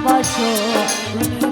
ভালোবাসো। তুমি